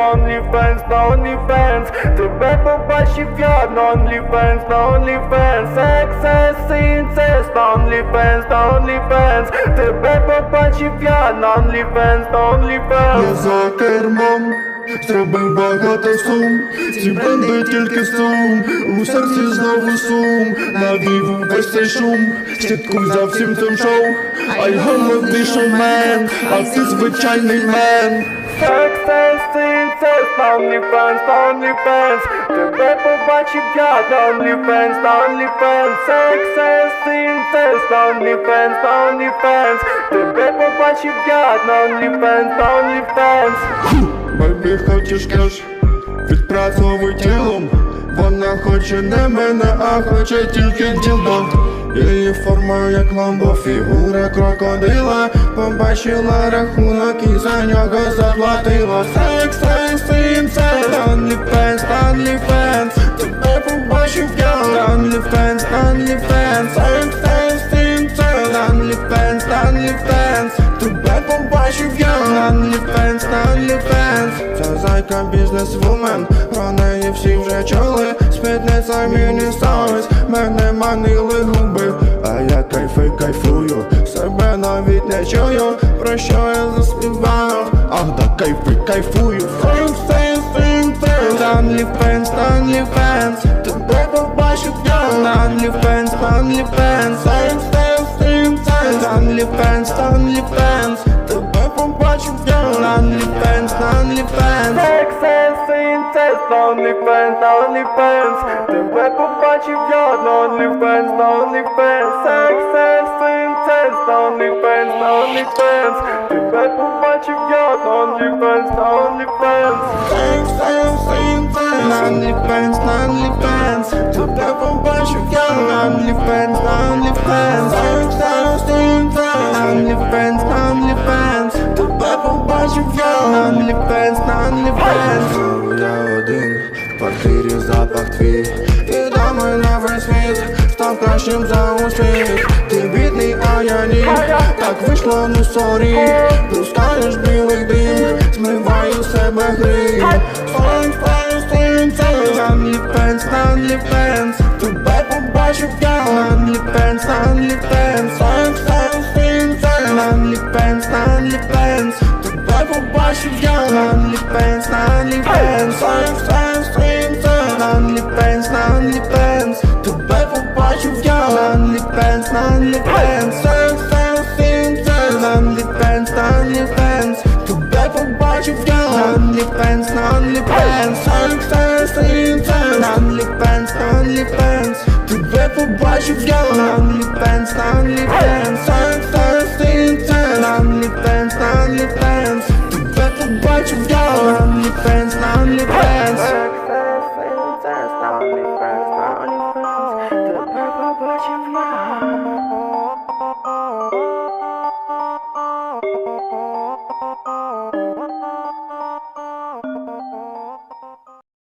на OnlyFans, на OnlyFans. Тебе побачив я на OnlyFans, на OnlyFans. Excess, incest на OnlyFans, на OnlyFans. Тебе побачив я на OnlyFans, на OnlyFans. Я за кермом зробив багато сум, ці бренди тільки сум, у серці знову сум, навів весь цей шум, слідкуй за всім цим шоу, а й головний шоумен, а ти звичайний мен. На OnlyFans, OnlyFans Тебе побачив я на OnlyFans, на OnlyFans Excess, incest на OnlyFans, на OnlyFans Тебе побачив я на OnlyFans, на OnlyFans Бебі хочеш кеш, відпрацьовуй тілом. Вона хоче не мене, а хоче тільки ділдо. Її форма як ламбо, фігура крокодила. Побачила рахунок і за нього заплатила. Секс, секс, інцест OnlyFans, OnlyFans Тебе побачив я OnlyFans, OnlyFans інцест OnlyFans, OnlyFans Тебе побачив я OnlyFans, OnlyFans Це зайка бізнесвумен, про неї всі вже чули. Спідниця міні саус, мене манили губи. А я кайфи кайфую, себе навіть не чую. Про що я заспіваю, ах да кайфи кайфую. Фейм OnlyFans, OnlyFans Тебе побачив я OnlyFans, OnlyFans Фейм, фейм, фейм, фейм OnlyFans, OnlyFans Тебе побачив я OnlyFans, OnlyFans Excess, incest на OnlyFans, на OnlyFans Тебе побачив я на OnlyFans, на OnlyFans Excess, incest на OnlyFans, на OnlyFans Тебе побачив я на OnlyFans, на OnlyFans Фейм, фейм, фейм, фейм OnlyFans, OnlyFans Тебе побачив я OnlyFans, OnlyFans. Фейм, фейм, фейм, фейм OnlyFans, OnlyFans Тебе побачив я OnlyFans, OnlyFans. Я один, в квартирі запах твій. Відомий на весь світ. Став кращим за усіх Ти бідний, а я ні. Так вийшло, ну сорі. Пускаєш білий дим Змиваю себе грим. Файн OnlyFans, OnlyFans Тебе побачив я OnlyFans, OnlyFans Файн, файн, файн, файн OnlyFans, OnlyFans Тебе побачив я OnlyFans, OnlyFans Файн, файн, файн, файн OnlyFans, OnlyFans Тебе побачив я OnlyFans, OnlyFans Файн, файн, файн, файн OnlyFans, OnlyFans Тебе побачив я OnlyFans, OnlyFans Файн, файн, Тебе побачив я OnlyFans, OnlyFans Файн, файн, файн, файн OnlyFans, OnlyFans Тебе побачив я OnlyFans, OnlyFans Excess, incest на OnlyFans, на